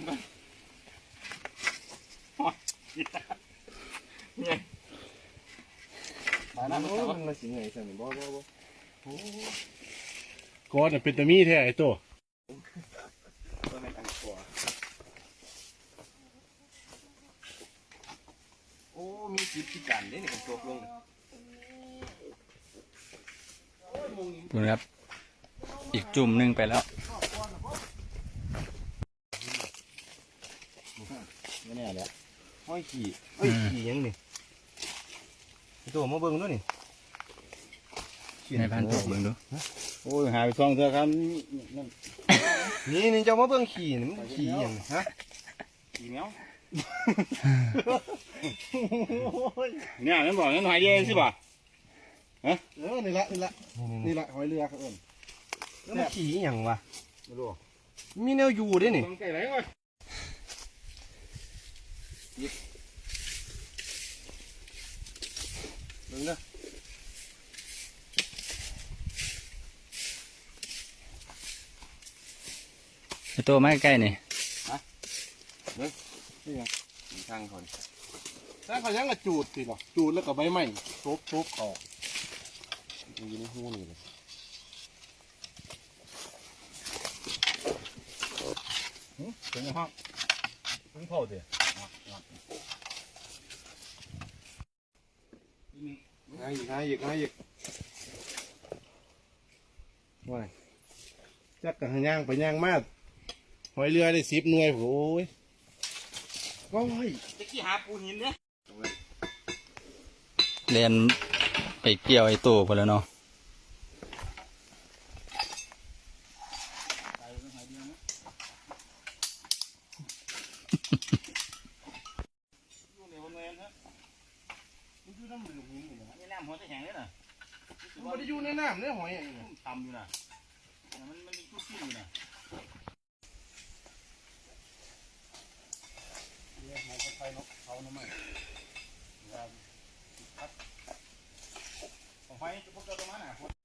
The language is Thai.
ำกันโอ้ยเนี่ยตายน้ำมันโอ้จะมันมาสิไงสั่นบ่บ่บ่ก้อนน่ะเป็นตะมีแท้ไอ้ตัวตัวในอันกว่าโอ้ มีจิตพิการเด้เนี่ยเป็นตัวลงดูนะครับ อีกจุ่มหนึ่งไปแล้ว ไม่แน่แหละห้อยขี่เอ้ยขี่ยังนี่ไอ้ตัวมาเบิ่งด้วยนี่ในพันตัวเบิ่งดูโอ้ยหายไปสองเทื่อครับนั่นนี่นี่เจ้ามาเบิ่งขี่นี่มันขี่ยังฮะขี่แมวเนี่ยนั่นบอกนั่นหอยเดียวสิบ่ะเออนี่ละนี่ละนี่นี่ละหอยเรือครับเอิ้นแล้วมันขี่ยังวะมาดูมีแนวอยู่ด้วยนี่ ต้องไก่ไหนก่อนเบิ่งเด้อไอ้ตัวมาใกล้ๆนี่ทางคนถ้าเขายังกระจูดสิหรอจูดแล้วก็ใบไม้ทบทบออกอยู่ในหูนี่เลยถึงห้องถึงเผาเดี๋ ยวง่ายอีกง่ายอีกง่ายอีกว่าจักกันย่างไปย่างมาหอยเรือได้สิบหน่วยโอ้ยก้อยจะขี่หาปูหินเนี่ยเรียนไปเกี่ยวไอ้ตัวไปแล้วเนาะ มันอยู่น้ำหลุมนี่น้ำแข็งเลยน่ะมันไม่ยูน้ำเนื้อหอยอย่างนี้นต่ำอยู่นะมันมันมีชุ่มอยู่นะเนี่ยหมอก็ะไฟนกเขาหน่อยมันครับของไฟจะพกเจอตรงนั้นน่ะ